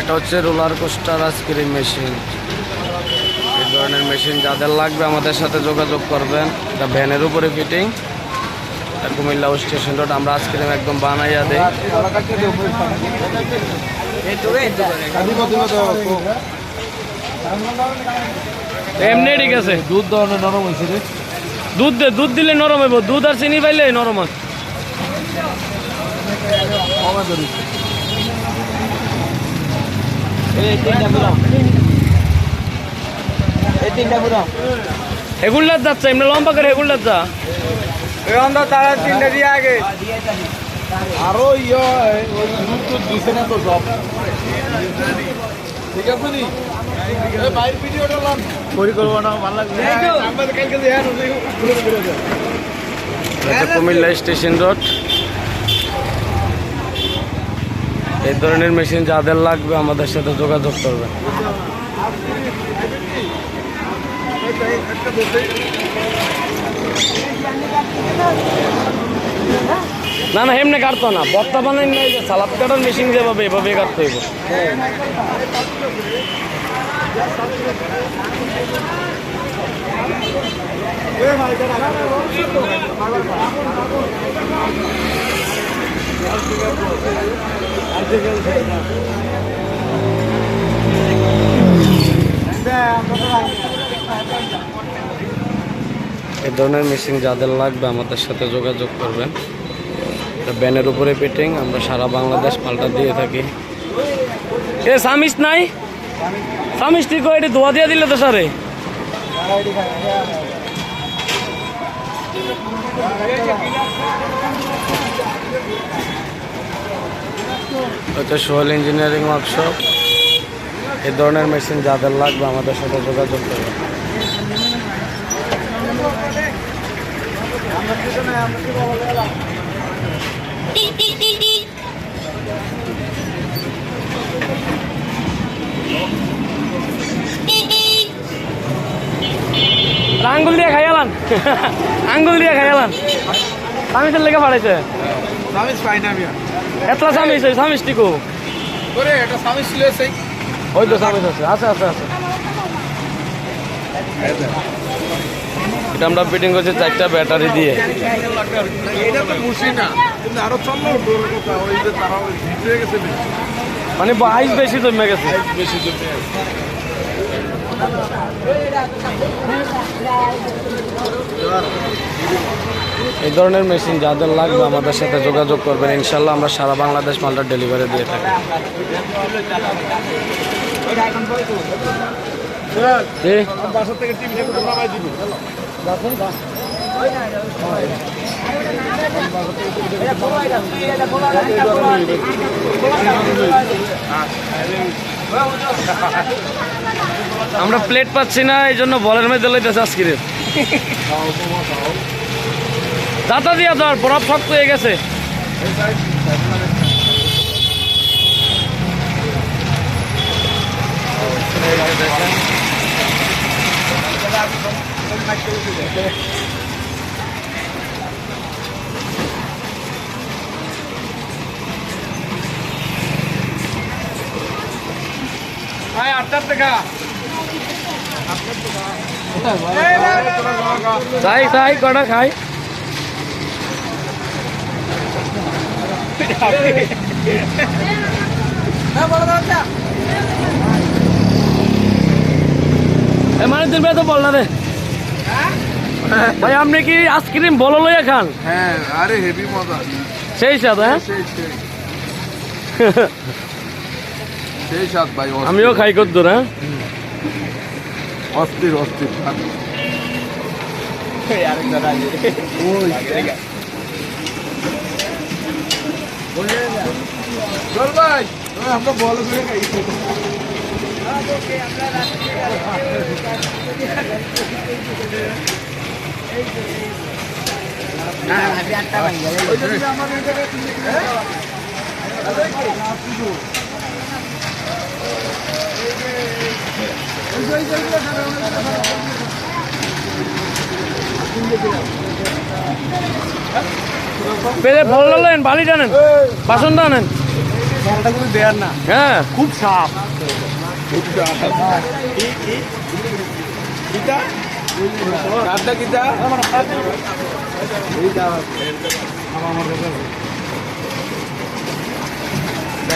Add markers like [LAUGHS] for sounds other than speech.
এটা হচ্ছে roller coaster ice cream machine. এই ধরনের মেশিন যাদের লাগবে আমাদের সাথে যোগাযোগ করবেন। এটা ভ্যানের উপরে ফিটিং। এটা কুমিল্লা স্টেশন রোড আমরা আইসক্রিম একদম বানাইয়া দেই। এমনি ঠিক আছে। দুধ দেওয়ানো নরম হয়েছে রে। দুধ দে দুধ দিলে নরম হইব। দুধ আর চিনি পাইলে নরম হয়। হেগুল্লার যাচ্ছে এমনি লম্বা করে হেগুল্লার যা তারা তিনটা দিয়ে আগে। আরও ইয়ে দিছে না তো সব। ঠিক আছে নি? বাইর ভিডিওটা পরিকল্পনা ভালো লাগবে কুমিল্লা স্টেশন রোড। এই ধরনের মেশিন যাদের লাগবে আমাদের সাথে যোগাযোগ করবে। না না, এমনি কাটতো না। বর্তা বানাই নাই যে সালাদ কাটার মেশিন যেভাবে এভাবে কাটতে হইব। এই ধরনের মেশিন যাদের লাগবে আমাদের সাথে যোগাযোগ করবেন। ব্যানের উপরে পেটিং আমরা সারা বাংলাদেশ পাল্টা দিয়ে থাকি। এ সামিস নাই? সামিস ঠিক এটি ধোয়া দিয়ে দিলে তো স্যারে হচ্ছে সোহেল ইঞ্জিনিয়ারিং ওয়ার্কশপ। এই ধরনের মেশিন যাদের লাগবে আমাদের সাথে যোগাযোগ করবেন। আঙ্গুল দিয়ে খাইয়ালান আঙ্গুল দিয়ে খাইয়ালান সামিসের লেগে পাঠাইছে সামিস পাই না এতলা সামিস ওই সামিস টিকু করে এটা সামিস ছিল সেই। ওই তো সামিস আছে আছে আছে আছে। এটা আমরা ফিটিং করছি চারটা ব্যাটারি দিয়ে। এটা তো মুশি না কিন্তু আরও চলল কথা ওই যে তারা গেছে মানে আইস বেশি জমে গেছে। বেশি জমে আছে। এই ধরনের মেশিন যাদের লাগবে আমাদের সাথে যোগাযোগ করবেন ইনশাল্লাহ আমরা সারা বাংলাদেশ মালটা ডেলিভারি দিয়ে থাকি। থেকে [LAUGHS] আমরা প্লেট পাচ্ছি না এই জন্য বলের মধ্যে লইতেছে আজকে দাতা দিয়া ধর বরফ শক্ত হয়ে গেছে। খাই খাই কটা খাই। এ মানে দিন তো বল না রে। ভাই আপনি কি আইসক্রিম বলো লইয়া খান? হ্যাঁ আরে হেভি মজা। সেই সাথে হ্যাঁ? [LAUGHS] সেই স্বাদ ভাই অস্থির। আমিও খাই করতো না অস্থির অস্থির চল ভাই আমরা বল করে খাই। পেলে ফল নেন বালি টানেন খেলাটা কিন্তু দেয়ার না। হ্যাঁ। খুব সাপ খুব সাপ কিতা